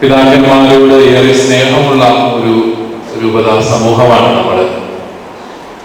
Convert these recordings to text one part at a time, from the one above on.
പിതാക്കന്മാരോട് ഏറെ സ്നേഹമുള്ള ഒരു രൂപത സമൂഹമാണ് നമ്മുടെ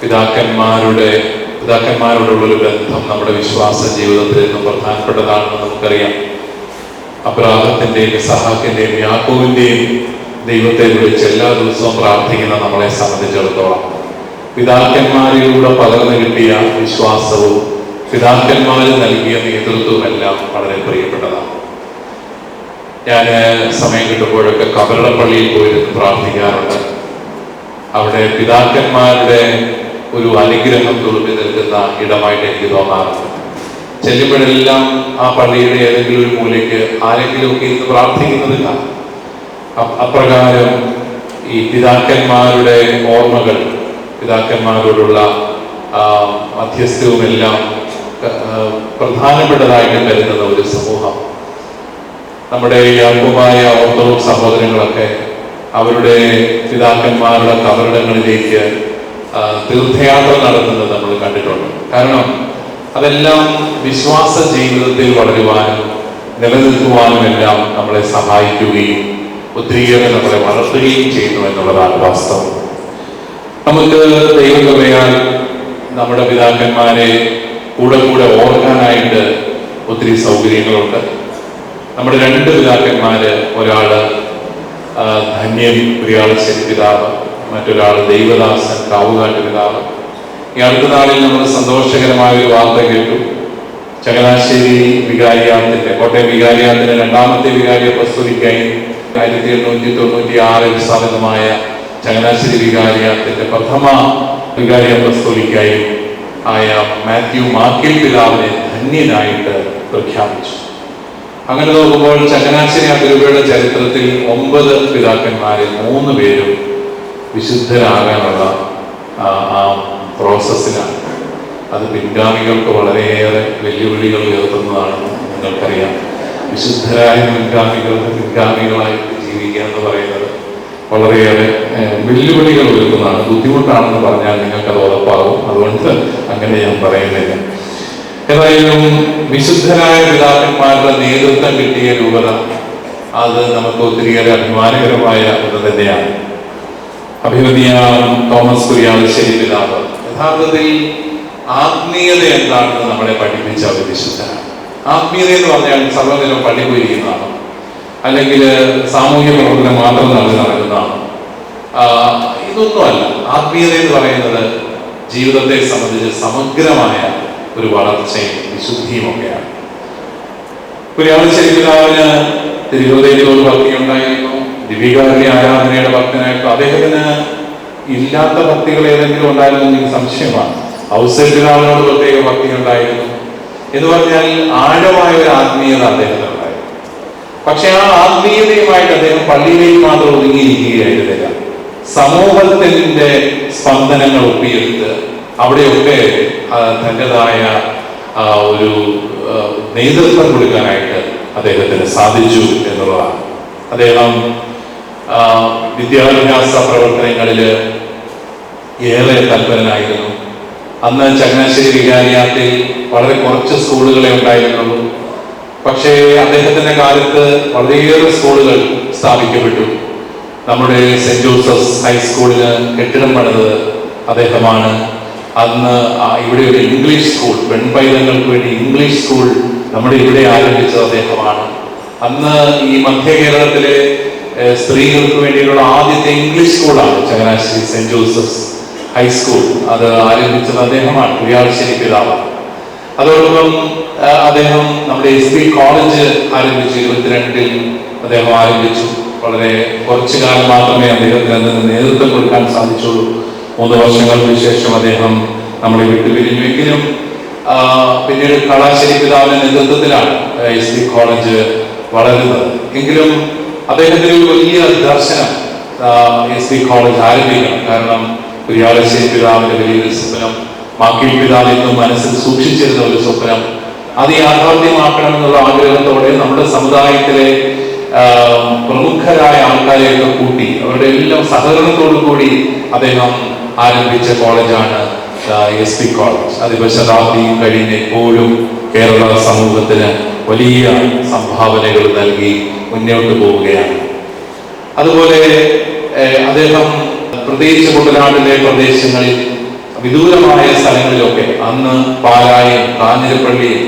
പിതാക്കന്മാരുടെ പിതാക്കന്മാരോടുള്ള ഒരു ബന്ധം നമ്മുടെ വിശ്വാസ ജീവിതത്തിൽ നിന്നും പ്രധാനപ്പെട്ടതാണെന്ന് നമുക്കറിയാം. അപ്രാഹത്തിന്റെയും സഹാക്കിന്റെയും യാക്കോവിന്റെയും ദൈവത്തെ വിളിച്ച് എല്ലാ ദിവസവും പ്രാർത്ഥിക്കുന്ന നമ്മളെ സംബന്ധിച്ചിടത്തോളം പിതാക്കന്മാരിലൂടെ പകർന്നു കിട്ടിയ വിശ്വാസവും പിതാക്കന്മാർ നൽകിയ എല്ലാം വളരെ പ്രിയപ്പെട്ടതാണ്. ഞാൻ സമയം കിട്ടുമ്പോഴൊക്കെ പള്ളിയിൽ പോയിരുന്ന് പ്രാർത്ഥിക്കാറുണ്ട്. അവിടെ പിതാക്കന്മാരുടെ ഒരു അനുഗ്രഹം തുളുമ്പി നിൽക്കുന്ന ഇടമായിട്ട് എനിക്ക് തോന്നാറുണ്ട്. ചെല്ലുമ്പോഴെല്ലാം ആ പള്ളിയുടെ ഏതെങ്കിലും ഒരു മൂലയ്ക്ക് ആരെങ്കിലും ഒക്കെ ഇന്ന് പ്രാർത്ഥിക്കുന്നതില്ല അപ്രകാരം ഈ പിതാക്കന്മാരുടെ ഓർമ്മകൾ പിതാക്കന്മാരോടുള്ള ആ, മധ്യസ്ഥവും എല്ലാം ആ, പ്രധാനപ്പെട്ടതായിട്ട് കരുതുന്ന ഒരു സമൂഹം നമ്മുടെ യാക്കോബായ ഓർത്തഡോക്സ് സഹോദരങ്ങളൊക്കെ അവരുടെ പിതാക്കന്മാരുടെ കബറിടങ്ങളിലേക്ക് തീർത്ഥയാത്ര നടത്തുന്നത് നമ്മൾ കണ്ടിട്ടുണ്ട്. കാരണം അതെല്ലാം വിശ്വാസ ജീവിതത്തിൽ വളരുവാനും നിലനിൽക്കുവാനും എല്ലാം നമ്മളെ സഹായിക്കുകയും ഒത്തിരിയേറെ നമ്മളെ വളർത്തുകയും ചെയ്യുന്നു എന്നുള്ളതാണ് വാസ്തവം. നമുക്ക് ദൈവകൃപയാൽ നമ്മുടെ പിതാക്കന്മാരെ കൂടെ കൂടെ ഓർക്കാനായിട്ട് ഒത്തിരി സൗകര്യങ്ങളുണ്ട്. നമ്മുടെ രണ്ട് പിതാക്കന്മാര് ഒരാൾ ധന്യ ധന്യൻ ഒരാൾ ശരി പിതാവ് മറ്റൊരാൾ ദൈവദാസൻ കാവുകാട്ട് പിതാവ്. ഈ അടുത്ത നാളിൽ നമ്മൾ സന്തോഷകരമായ ഒരു വാർത്ത കേട്ടു ചങ്ങനാശ്ശേരി വികാരിയാത്തിന്റെ കോട്ടയം വികാരിയാത്തിന്റെ രണ്ടാമത്തെ വികാരിയെ പ്രസ്തുതിക്കായി ആയിരത്തി എണ്ണൂറ്റി തൊണ്ണൂറ്റി ആറിൽ സ്ഥാപിതമായ ചങ്ങനാശ്ശേരി വികാരിയാത്തിന്റെ പ്രഥമ വികാരിയ പ്രസ്തുതിക്കായി ആയ മാത്യു മാക്കിൽ പിതാവിനെ ധന്യനായിട്ട് പ്രഖ്യാപിച്ചു. അങ്ങനെ നോക്കുമ്പോൾ ചങ്ങനാശ്ശേരി അതിരൂപയുടെ ചരിത്രത്തിൽ ഒമ്പത് പിതാക്കന്മാരിൽ മൂന്ന് പേരും വിശുദ്ധരാകാനുള്ള ആ, പ്രോസസ്സിലാണ്. അത് പിൻഗാമികൾക്ക് വളരെയേറെ വെല്ലുവിളികൾ ഉയർത്തുന്നതാണെന്ന് നിങ്ങൾക്കറിയാം. വിശുദ്ധരായ മുൻഗാമികളുടെ പിൻഗാമികളായി ജീവിക്കുക എന്ന് പറയുന്നത് വളരെയേറെ വെല്ലുവിളികൾ ഉയർത്തുന്നതാണ്. ബുദ്ധിമുട്ടാണെന്ന് പറഞ്ഞാൽ നിങ്ങൾക്കത് ഉറപ്പാകും. അതുകൊണ്ട് അങ്ങനെ ഞാൻ പറയുന്നില്ല. ഏതായാലും വിശുദ്ധരായ പിതാക്കന്മാരുടെ നേതൃത്വം കിട്ടിയ രൂപത അത് നമുക്ക് ഒത്തിരിയേറെ അഭിമാനകരമായ ഒന്ന് തന്നെയാണ്. അഭിമന്യ തോമസ് കുര്യാളശ്ശേരി പിതാവ് യഥാർത്ഥത്തിൽ ആത്മീയത എന്താണെന്ന് നമ്മളെ പഠിപ്പിച്ച ഒരു വിശുദ്ധനാണ്. ആത്മീയത എന്ന് പറഞ്ഞാൽ സർവദിനം പള്ളി പോയിരിക്കുന്നതാണ് അല്ലെങ്കിൽ സാമൂഹ്യ പ്രവർത്തനം മാത്രം നടന്ന് നടക്കുന്നതാണ്. ഇതൊന്നുമല്ല. ആത്മീയത എന്ന് പറയുന്നത് ജീവിതത്തെ സംബന്ധിച്ച് സമഗ്രമായ ഒരു വളർച്ചയും വിശുദ്ധിയും ഒക്കെയാണ്. കുര്യാളശ്ശേരി പിതാവിന് തിരുവോദയത്തിലൊരു ഭക്തി ഉണ്ടായിരുന്നു ദിവികാരുണ്യ ആരാധനയുടെ ഭക്തനായിരുന്നു. അദ്ദേഹത്തിന് ഇല്ലാത്ത ഭക്തികൾ ഏതെങ്കിലും ഉണ്ടായിരുന്നു എനിക്ക് സംശയമാണ്. ഔസേപ്പ് പിതാവിനോട് പ്രത്യേക ഭക്തി ഉണ്ടായിരുന്നു എന്ന് പറഞ്ഞാൽ ആഴമായ ഒരു ആത്മീയത അദ്ദേഹത്തിന് ഉണ്ടായിരുന്നു. പക്ഷെ ആ ആത്മീയതയുമായിട്ട് അദ്ദേഹം പള്ളിയിലേക്ക് മാത്രം ഒതുങ്ങിയിരിക്കുകയായിരുന്നില്ല. സമൂഹത്തിന്റെ സ്പന്ദനങ്ങൾ ഒപ്പിയെടുത്ത് അവിടെയൊക്കെ തന്റെതായ ഒരു നേതൃത്വം കൊടുക്കാനായിട്ട് അദ്ദേഹത്തിന് സാധിച്ചു എന്നുള്ളതാണ്. അദ്ദേഹം വിദ്യാഭ്യാസ പ്രവർത്തനങ്ങളിൽ ഏറെ തൽപരനായിരുന്നു. അന്ന് ചങ്ങനാശ്ശേരി വികാരിയാത്തിൽ വളരെ കുറച്ച് സ്കൂളുകളെ ഉണ്ടായിരുന്നുള്ളൂ. പക്ഷേ അദ്ദേഹത്തിന്റെ കാലത്ത് വളരെയേറെ സ്കൂളുകൾ സ്ഥാപിക്കപ്പെട്ടു. നമ്മുടെ സെന്റ് ജോസഫ്സ് ഹൈസ്കൂളിന് കെട്ടിടം പണിത് അദ്ദേഹമാണ്. അന്ന് ഇവിടെ ഒരു ഇംഗ്ലീഷ് സ്കൂൾ പെൺപൈതങ്ങൾക്ക് വേണ്ടി ഇംഗ്ലീഷ് സ്കൂൾ നമ്മുടെ ഇവിടെ ആരംഭിച്ച അദ്ദേഹമാണ്. അന്ന് ഈ മധ്യ കേരളത്തിലെ സ്ത്രീകൾക്ക് വേണ്ടിയുള്ള ആദ്യത്തെ ഇംഗ്ലീഷ് സ്കൂളാണ് ചങ്ങനാശ്ശേരി സെന്റ് ജോസഫ്സ് ഹൈസ്കൂൾ അത് ആരംഭിച്ചത് അദ്ദേഹമാണ് കുര്യാളശ്ശേരി പിതാവ്. അതോടൊപ്പം അദ്ദേഹം നമ്മുടെ എസ് പി കോളേജ് ആരംഭിച്ചു ഇരുപത്തിരണ്ടിൽ അദ്ദേഹം ആരംഭിച്ചു. വളരെ കുറച്ചു കാലം മാത്രമേ അദ്ദേഹത്തിന് അതിന് നേതൃത്വം കൊടുക്കാൻ സാധിച്ചുള്ളൂ. മൂന്ന് വർഷങ്ങൾക്ക് ശേഷം അദ്ദേഹം നമ്മളെ വിട്ടു പിരിഞ്ഞുവെങ്കിലും പിന്നീട് കളാശ്ശേരി പിതാവിന്റെ നേതൃത്വത്തിലാണ് എസ് ഡി കോളേജ് വളരുന്നത്. എങ്കിലും അദ്ദേഹത്തിന് ഒരു വലിയ ദർശനം എസ് ഡി കോളേജ് ആരംഭിക്കണം. കാരണം കുര്യാളശ്ശേരി പിതാവിന്റെ വലിയൊരു സ്വപ്നം മാക്കി പിതാവ് എന്നും മനസ്സിൽ സൂക്ഷിച്ചിരുന്ന ഒരു സ്വപ്നം അത് യാഥാർത്ഥ്യമാക്കണം എന്നുള്ള ആഗ്രഹത്തോടെ നമ്മുടെ സമുദായത്തിലെ പ്രമുഖരായ ആൾക്കാരെയൊക്കെ കൂട്ടി അവരുടെ എല്ലാം സഹകരണത്തോടു കൂടി അദ്ദേഹം ആരംഭിച്ച കോളേജാണ് എസ് പി കോളേജ് അതിപ്പോ ശതാബ്ദിയും കഴിഞ്ഞ് എപ്പോഴും കേരള സമൂഹത്തിന് വലിയ സംഭാവനകൾ നൽകി മുന്നോട്ട് പോവുകയാണ്. അതുപോലെ അദ്ദേഹം പ്രത്യേകിച്ച് കുട്ടനാട്ടിലെ പ്രദേശങ്ങളിൽ വിദൂരമായ സ്ഥലങ്ങളിലൊക്കെ അന്ന് പാലായും കാഞ്ഞിരപ്പള്ളിയും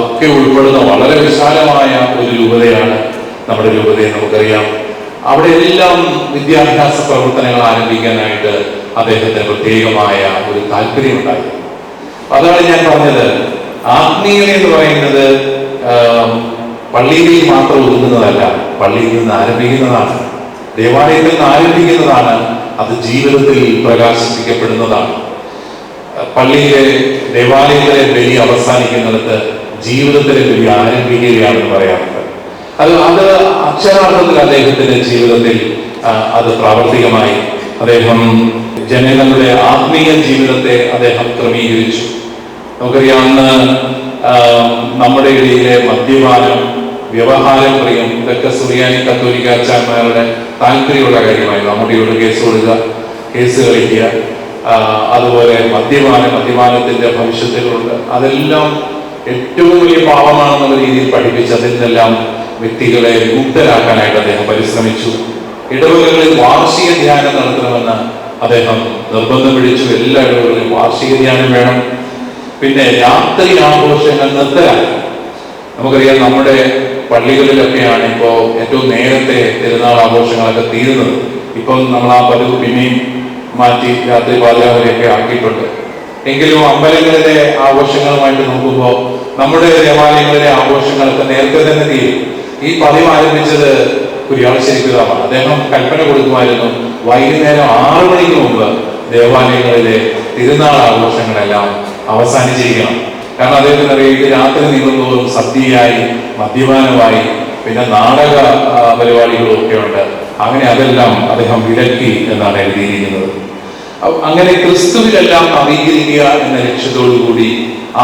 ഒക്കെ ഉൾപ്പെടുന്ന വളരെ വിശാലമായ ഒരു രൂപതയാണ് നമ്മുടെ രൂപതയെ നമുക്കറിയാം. അവിടെ എല്ലാം വിദ്യാഭ്യാസ പ്രവർത്തനങ്ങൾ ആരംഭിക്കാനായിട്ട് അദ്ദേഹത്തിന് പ്രത്യേകമായ ഒരു താല്പര്യം ഉണ്ടായി അതാണ് ഞാൻ പറഞ്ഞത്. ആത്മീയത എന്ന് പറയുന്നത് പള്ളിയിലേക്ക് മാത്രം ഒതുങ്ങുന്നതല്ല പള്ളിയിൽ നിന്ന് ആരംഭിക്കുന്നതാണ്. ദേവാലയത്തിൽ നിന്ന് ആരംഭിക്കുന്നതാണ് അത് ജീവിതത്തിൽ പ്രകാശിപ്പിക്കപ്പെടുന്നതാണ്. പള്ളിയിലെ ദേവാലയത്തിലെ ബലി അവസാനിക്കുന്നിടത്ത് ജീവിതത്തിലെ ബലി ആരംഭിക്കുകയാണെന്ന് പറയാറുണ്ട്. അത് അത് അക്ഷരാർത്ഥത്തിൽ അദ്ദേഹത്തിന്റെ ജീവിതത്തിൽ അത് പ്രാവർത്തികമായി അദ്ദേഹം ജനങ്ങളുടെ ആത്മീയ ജീവിതത്തെ അദ്ദേഹം ക്രമീകരിച്ചു. നമുക്കറിയാവുന്ന നമ്മുടെ ഇടയിലെ മദ്യപാനം വ്യവഹാരം പ്രിയം ഇതൊക്കെ സുറിയാനി കത്തോലിക്ക അച്ചാന്മാരുടെ താല്പര്യമുള്ള കാര്യമായി നമ്മുടെ കേസ് കൊടുക്കുക കേസ് കളിക്കുക അതുപോലെ മദ്യപാനം മദ്യപാനത്തിന്റെ ഭവിഷ്യത്തുകളുണ്ട്. അതെല്ലാം ഏറ്റവും വലിയ പാപമാണെന്നുള്ള രീതിയിൽ പഠിപ്പിച്ച് അതിൽ വ്യക്തികളെ മുക്തരാക്കാനായിട്ട് അദ്ദേഹം പരിശ്രമിച്ചു. ഇടവകളിൽ വാർഷിക ധ്യാനം നടത്തണമെന്ന് അദ്ദേഹം നിർബന്ധം പിടിച്ചു എല്ലാ ഇടങ്ങളിലും വാർഷിക ധ്യാനം വേണം. പിന്നെ രാത്രി ആഘോഷങ്ങൾ നിർത്തലാക്കി നമുക്കറിയാം നമ്മുടെ പള്ളികളിലൊക്കെയാണ് ഇപ്പോൾ ഏറ്റവും നേരത്തെ തിരുനാൾ ആഘോഷങ്ങളൊക്കെ തീരുന്നത്. ഇപ്പം നമ്മൾ ആ പതിവ് പിന്നെയും മാറ്റി രാത്രി പാതിരാവരെയൊക്കെ ആക്കിയിട്ടുണ്ട്. എങ്കിലും അമ്പലങ്ങളിലെ ആഘോഷങ്ങളുമായിട്ട് നോക്കുമ്പോൾ നമ്മുടെ ദേവാലയങ്ങളിലെ ആഘോഷങ്ങളൊക്കെ നേരത്തെ തന്നെ തീരും. ഈ പതിവ് ആരംഭിച്ചത് കുര്യാളശ്ശേരി പിതാവാണ് അദ്ദേഹം കൽപ്പന കൊടുക്കുമായിരുന്നു. വൈകുന്നേരം ആറു മണിക്ക് മുമ്പ് ദേവാലയങ്ങളിലെ തിരുനാൾ ആഘോഷങ്ങളെല്ലാം അവസാനിച്ചിരിക്കണം. കാരണം അദ്ദേഹത്തിന് അറിയാം രാത്രി നീളുന്തോറും സദ്യയായി മദ്യപാനമായി പിന്നെ നാടക പരിപാടികളും ഒക്കെ ഉണ്ട് അങ്ങനെ അതെല്ലാം അദ്ദേഹം വിലക്കി എന്നാണ് എഴുതിയിരിക്കുന്നത്. അങ്ങനെ ക്രിസ്തുവിലെല്ലാം നവീകരിക്കുക എന്ന ലക്ഷ്യത്തോടുകൂടി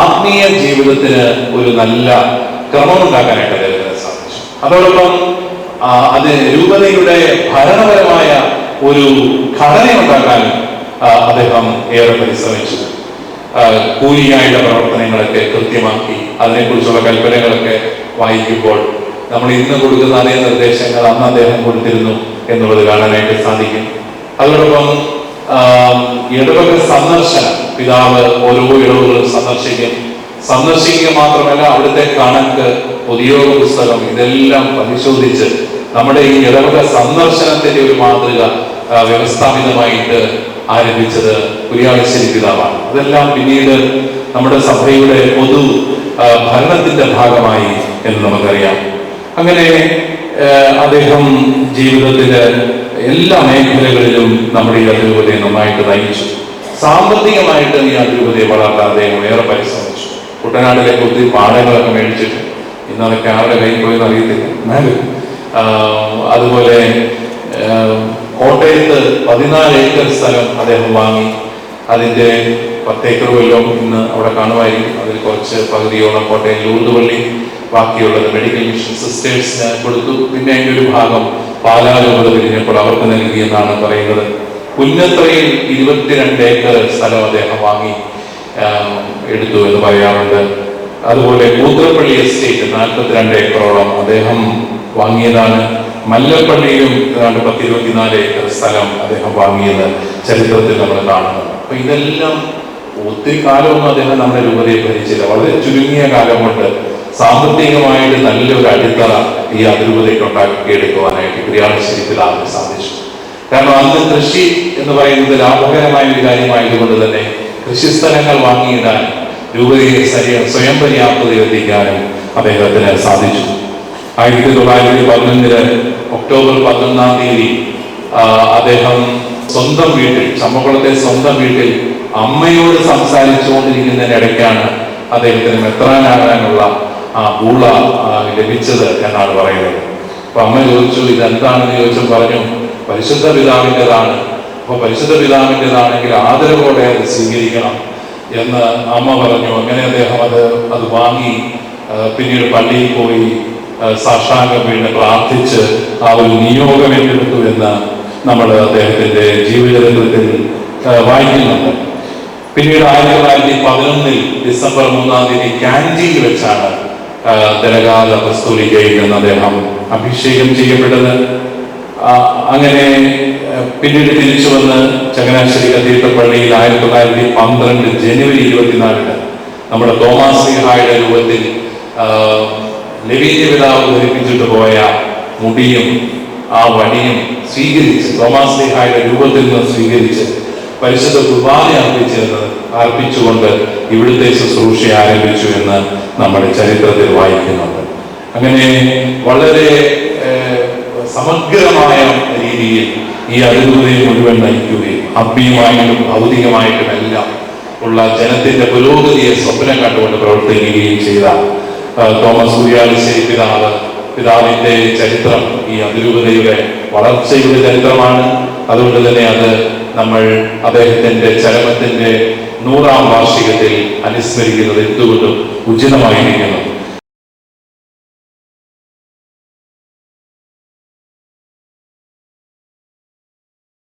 ആത്മീയ ജീവിതത്തിന് ഒരു നല്ല ക്രമമുണ്ടാക്കാനായിട്ട് അദ്ദേഹത്തിന് സാധിച്ചു. അതോടൊപ്പം അത് രൂപതയുടെ ഭരണപരമായ ഒരു ഘടന ഉണ്ടാക്കാൻ അദ്ദേഹം ഏറെ പരിശ്രമിച്ചു. കൂലിയായുള്ള പ്രവർത്തനങ്ങളൊക്കെ കൃത്യമാക്കി അതിനെക്കുറിച്ചുള്ള കൽപ്പനകളൊക്കെ വായിക്കുമ്പോൾ നമ്മൾ ഇന്ന് കൊടുക്കുന്ന അതേ നിർദ്ദേശങ്ങൾ അന്ന് അദ്ദേഹം കൊടുത്തിരുന്നു എന്നുള്ളത് കാണാനായിട്ട് സാധിക്കും. അതോടൊപ്പം ഇടവക സന്ദർശനം പിതാവ് ഓരോ ഇടവുകളും സന്ദർശിക്കും. സന്ദർശിക്കുക മാത്രമല്ല അവിടുത്തെ കണക്ക് പൊതുയോഗ പുസ്തകം ഇതെല്ലാം പരിശോധിച്ച് നമ്മുടെ ഈ ഇടവക സന്ദർശനത്തിന്റെ ഒരു മാതൃക വ്യവസ്ഥാപിതമായിട്ട് ആരംഭിച്ചത് കുര്യാളശ്ശേരി പിതാവാണ്. അതെല്ലാം പിന്നീട് നമ്മുടെ സഭയുടെ പൊതു ഭരണത്തിന്റെ ഭാഗമായി എന്ന് നമുക്കറിയാം. അങ്ങനെ അദ്ദേഹം ജീവിതത്തിലെ എല്ലാ മേഖലകളിലും നമ്മുടെ ഈ അതിരൂപതയെ നന്നായിട്ട് നയിച്ചു. സാമ്പത്തികമായിട്ട് ഈ അതിരൂപതയെ വളർത്താൻ അദ്ദേഹം ഏറെ പരിശ്രമിച്ചു. കുട്ടനാട്ടിലേക്ക് ഒത്തിരി പാടങ്ങളൊക്കെ മേടിച്ചിട്ട് ഇന്ന് അതൊക്കെ ആരുടെ കയ്യിൽ പോയെന്ന് അറിയത്തില്ല. എന്നാലും അതുപോലെ കോട്ടയത്ത് പതിനാല് ഏക്കർ സ്ഥലം അദ്ദേഹം വാങ്ങി. അതിന്റെ പത്തേക്കർ വല്ലതും ഇന്ന് അവിടെ കാണുമായിരിക്കും. അതിൽ കുറച്ച് പകുതിയോളം കോട്ടയം ലൂർദുപള്ളി ബാക്കിയുള്ളത് മെഡിക്കൽ മിഷൻ സിസ്റ്റേഴ്സിന് കൊടുത്തു. പിന്നെ അതിന്റെ ഒരു ഭാഗം പാലാരൂപത പിരിഞ്ഞപ്പോൾ അവർക്ക് നൽകി എന്നാണ് പറയുന്നത്. പുന്നത്രയിൽ ഇരുപത്തിരണ്ട് ഏക്കർ സ്ഥലം അദ്ദേഹം വാങ്ങി എടുത്തു എന്ന് പറയാറുണ്ട്. അതുപോലെ കൂത്രപ്പള്ളി എസ്റ്റേറ്റ് നാൽപ്പത്തിരണ്ട് ഏക്കറോളം അദ്ദേഹം വാങ്ങിയതാണ്. മല്ലപ്പള്ളിയിലും ഏതാണ്ട് പത്ത് ഇരുപത്തിനാല് ഏക്കർ സ്ഥലം അദ്ദേഹം വാങ്ങിയത് ചരിത്രത്തിൽ നമ്മൾ കാണുന്നത്. അപ്പൊ ഇതെല്ലാം ഒത്തിരി കാലമൊന്നും അദ്ദേഹം നമ്മുടെ രൂപതയെ ഭരിച്ചില്ല വളരെ ചുരുങ്ങിയ കാലം കൊണ്ട് സാമ്പത്തികമായിട്ട് നല്ലൊരു അടിത്തറ ഈ അതിരൂപതയ്ക്ക് ഉണ്ടാക്കിയെടുക്കുവാനായിട്ട് ക്രിയാളശ്ശേരി ആദ്യം സാധിച്ചു. കാരണം അന്ന് കൃഷി എന്ന് പറയുന്നത് ലാഭകരമായ ഒരു കാര്യമായതുകൊണ്ട് തന്നെ കൃഷിസ്ഥലങ്ങൾ വാങ്ങിയിടാൻ രൂപതയെ സ്വയം പര്യാപ്തത എത്തിക്കാനും അദ്ദേഹത്തിന് സാധിച്ചു. ആയിരത്തി തൊള്ളായിരത്തി പതിനൊന്നിൽ ഒക്ടോബർ പതിനൊന്നാം തീയതി അദ്ദേഹം സ്വന്തം വീട്ടിൽ ചമ്മക്കുളത്തെ സ്വന്തം വീട്ടിൽ അമ്മയോട് സംസാരിച്ചുകൊണ്ടിരിക്കുന്നതിനിടയ്ക്കാണ് അദ്ദേഹത്തിന് മെത്രാനാകാനുള്ള ആ പൂള ലഭിച്ചത് എന്നാണ് പറയുന്നത്. അപ്പൊ അമ്മ ചോദിച്ചു ഇതെന്താണെന്ന്? ചോദിച്ചു പറഞ്ഞു പരിശുദ്ധ പിതാവിന്റെതാണ്. അപ്പൊ പരിശുദ്ധ പിതാവിന്റെതാണെങ്കിൽ ആദരവോടെ അത് സ്വീകരിക്കണം. എന്ന് അമ്മ പറഞ്ഞു. അങ്ങനെ അദ്ദേഹം അത് അത് വാങ്ങി പിന്നീട് പള്ളിയിൽ പോയി സാഷ്ടാംഗം വീണ് പ്രാർത്ഥിച്ച് ആ ഒരു നിയോഗം ഏറ്റെടുത്തു എന്ന് നമ്മൾ അദ്ദേഹത്തിന്റെ ജീവചരിത്രത്തിൽ വായിക്കുന്നുണ്ട്. പിന്നീട് ആയിരത്തി തൊള്ളായിരത്തി പതിനൊന്നിൽ ഡിസംബർ മൂന്നാം തീയതി കാൻജിയിൽ വെച്ചാണ് ആ, ദലഗാല അപ്പസ്തോലിക്കയിൽ നിന്ന് അദ്ദേഹം അഭിഷേകം ചെയ്യപ്പെട്ടത്. അങ്ങനെ പിന്നീട് തിരിച്ചു വന്ന് ചങ്ങനാശ്ശേരി കത്തീഡ്രൽ ആയിരത്തി തൊള്ളായിരത്തി പന്ത്രണ്ട് ജനുവരി ഇരുപത്തിനാലിന് നമ്മുടെ തോമാസ് സിഹായുടെ രൂപത്തിൽ ആ, ലവീന്യ പിതാവ് ധരിപ്പിച്ചിട്ട് പോയ മുടിയും ആ വടിയും സ്വീകരിച്ച് തോമാസ്ലിഹായുടെ രൂപത്തിൽ നിന്ന് സ്വീകരിച്ച് പരിശുദ്ധ കുർബാന അർപ്പിച്ചെന്ന് അർപ്പിച്ചുകൊണ്ട് ഇവിടുത്തെ ശുശ്രൂഷ ആരംഭിച്ചു എന്ന് നമ്മുടെ ചരിത്രത്തിൽ വായിക്കുന്നുണ്ട്. അങ്ങനെ വളരെ സമഗ്രമായ രീതിയിൽ ഈ അതിരൂപതയെ മുഴുവൻ നയിക്കുകയും ആത്മീയമായിട്ടും ഭൗതികമായിട്ടും എല്ലാം ഉള്ള ജനത്തിന്റെ പുരോഗതിയെ സ്വപ്നം കണ്ടുകൊണ്ട് പ്രവർത്തിക്കുകയും ചെയ്ത തോമസ് കുര്യാളിശ്ശേരി പിതാവ് പിതാവിന്റെ ചരിത്രം ഈ അതിരൂപതയുടെ വളർച്ചയുടെ ചരിത്രമാണ്. അതുകൊണ്ട് തന്നെ അത് നമ്മൾ അദ്ദേഹത്തിന്റെ ചരമത്തിന്റെ നൂറാം വാർഷികത്തിൽ അനുസ്മരിക്കുന്നത് എന്തുകൊണ്ടും ഉചിതമായിരിക്കുന്നു.